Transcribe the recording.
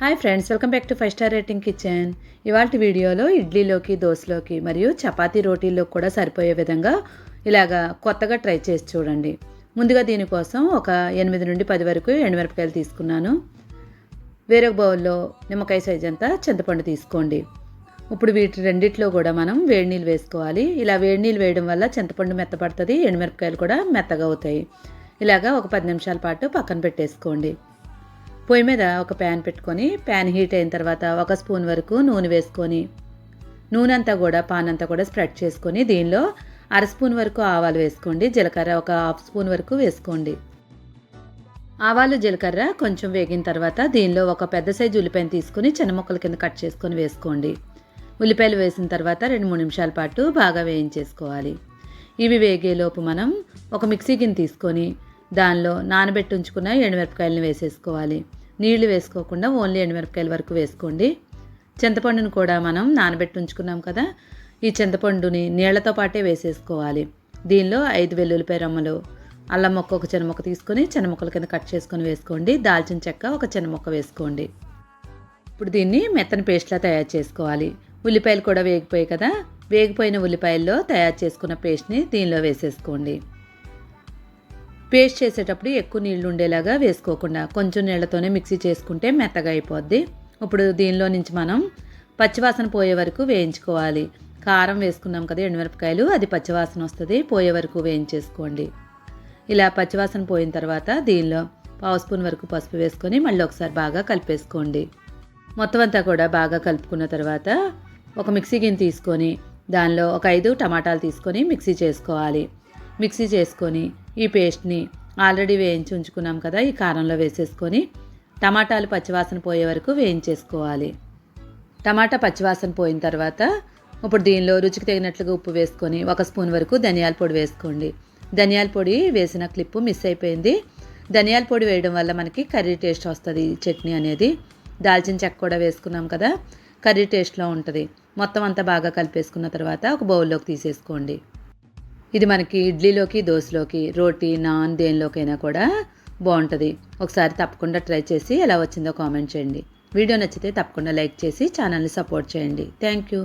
Hi friends welcome back to five star rating kitchen ఇవాళ వీడియోలో ఇడ్లీలోకి దోశలోకి మరియు చపాతీ రోటీల్లో కూడా సరిపోయే విధంగా ఇలాగా కొత్తగా ట్రై చేసి చూడండి. ముందుగా దీనికోసం ఒక ఎనిమిది నుండి పది వరకు ఎండుమిరపకాయలు తీసుకున్నాను. వేరొక బౌల్లో నిమ్మకాయ సైజ్ అంతా చింతపండు తీసుకోండి. ఇప్పుడు వీటి రెండిట్లో కూడా మనం వేడి నీళ్ళు వేసుకోవాలి. ఇలా వేడి నీళ్ళు వేయడం వల్ల చింతపండు మెత్తపడుతుంది ఎండుమిరపకాయలు కూడా మెత్తగా అవుతాయి. ఇలాగా ఒక పది నిమిషాల పాటు పక్కన పెట్టేసుకోండి. పొయ్యి మీద ఒక ప్యాన్ పెట్టుకొని ప్యాన్ హీట్ అయిన తర్వాత ఒక స్పూన్ వరకు నూనె వేసుకొని నూనె అంతా కూడా పాన్ అంతా కూడా స్ప్రెడ్ చేసుకొని దీనిలో అర స్పూన్ వరకు ఆవాలు వేసుకోండి. జీలకర్ర ఒక హాఫ్ స్పూన్ వరకు వేసుకోండి. ఆవాలు జీలకర్ర కొంచెం వేగిన తర్వాత దీనిలో ఒక పెద్ద సైజు ఉల్లిపాయను తీసుకుని చిన్న ముక్కల కింద కట్ చేసుకొని వేసుకోండి. ఉల్లిపాయలు వేసిన తర్వాత రెండు మూడు నిమిషాల పాటు బాగా వేయించేసుకోవాలి. ఇవి వేగేలోపు మనం ఒక మిక్సీ గిన్నె తీసుకొని దానిలో నానబెట్టి ఉంచుకున్న ఎండుమిరపకాయలను వేసేసుకోవాలి. నీళ్ళు వేసుకోకుండా ఓన్లీ ఎండుమిరపకాయల వరకు వేసుకోండి. చింతపండును కూడా మనం నానబెట్టి ఉంచుకున్నాం కదా ఈ చింతపండుని నీళ్ళతో పాటే వేసేసుకోవాలి. దీనిలో ఐదు వెల్లుల్లిపాయ రమ్మలు అల్లం మొక్క ఒక చిన్న మొక్క తీసుకొని చిన్న మొక్కల కింద కట్ చేసుకొని వేసుకోండి. దాల్చిన చెక్క ఒక చిన్న మొక్క వేసుకోండి. ఇప్పుడు దీన్ని మెత్తని పేస్ట్లా తయారు చేసుకోవాలి. ఉల్లిపాయలు కూడా వేగిపోయాయి కదా వేగిపోయిన ఉల్లిపాయల్లో తయారు చేసుకున్న పేస్ట్ని దీనిలో వేసేసుకోండి. పేస్ట్ చేసేటప్పుడు ఎక్కువ నీళ్ళు ఉండేలాగా వేసుకోకుండా కొంచెం నీళ్ళతోనే మిక్సీ చేసుకుంటే మెత్తగా అయిపోద్ది. ఇప్పుడు దీనిలో నుంచి మనం పచ్చివాసన పోయే వరకు వేయించుకోవాలి. కారం వేసుకున్నాం కదా ఎండుమిరపకాయలు అది పచ్చివాసన వస్తుంది పోయే వరకు వేయించేసుకోండి. ఇలా పచ్చివాసన పోయిన తర్వాత దీనిలో పావు స్పూన్ వరకు పసుపు వేసుకొని మళ్ళీ ఒకసారి బాగా కలిపేసుకోండి. మొత్తం అంతా కూడా బాగా కలుపుకున్న తర్వాత ఒక మిక్సీ గిన్నె తీసుకొని దానిలో ఒక ఐదు టమాటాలు తీసుకొని మిక్సీ చేసుకోవాలి. మిక్సీ చేసుకొని ఈ పేస్ట్ని ఆల్రెడీ వేయించి ఉంచుకున్నాం కదా ఈ కారంలో వేసేసుకొని టమాటాలు పచ్చివాసన పోయే వరకు వేయించేసుకోవాలి. టమాటా పచ్చివాసన పోయిన తర్వాత ఇప్పుడు దీనిలో రుచికి తగినట్లుగా ఉప్పు వేసుకొని ఒక స్పూన్ వరకు ధనియాల పొడి వేసుకోండి. ధనియాల పొడి వేసిన క్లిప్పు మిస్ అయిపోయింది. ధనియాల పొడి వేయడం వల్ల మనకి కర్రీ టేస్ట్ వస్తుంది ఈ చట్నీ అనేది. దాల్చిన చెక్క కూడా వేసుకున్నాం కదా కర్రీ టేస్ట్లో ఉంటుంది. మొత్తం అంతా బాగా కలిపేసుకున్న తర్వాత ఒక బౌల్లోకి తీసేసుకోండి. ఇది మనకి ఇడ్లీలోకి దోశలోకి రోటీ నాన్ దేనిలోకైనా కూడా బాగుంటుంది. ఒకసారి తప్పకుండా ట్రై చేసి ఎలా వచ్చిందో కామెంట్ చేయండి. వీడియో నచ్చితే తప్పకుండా లైక్ చేసి ఛానల్ని సపోర్ట్ చేయండి. Thank you.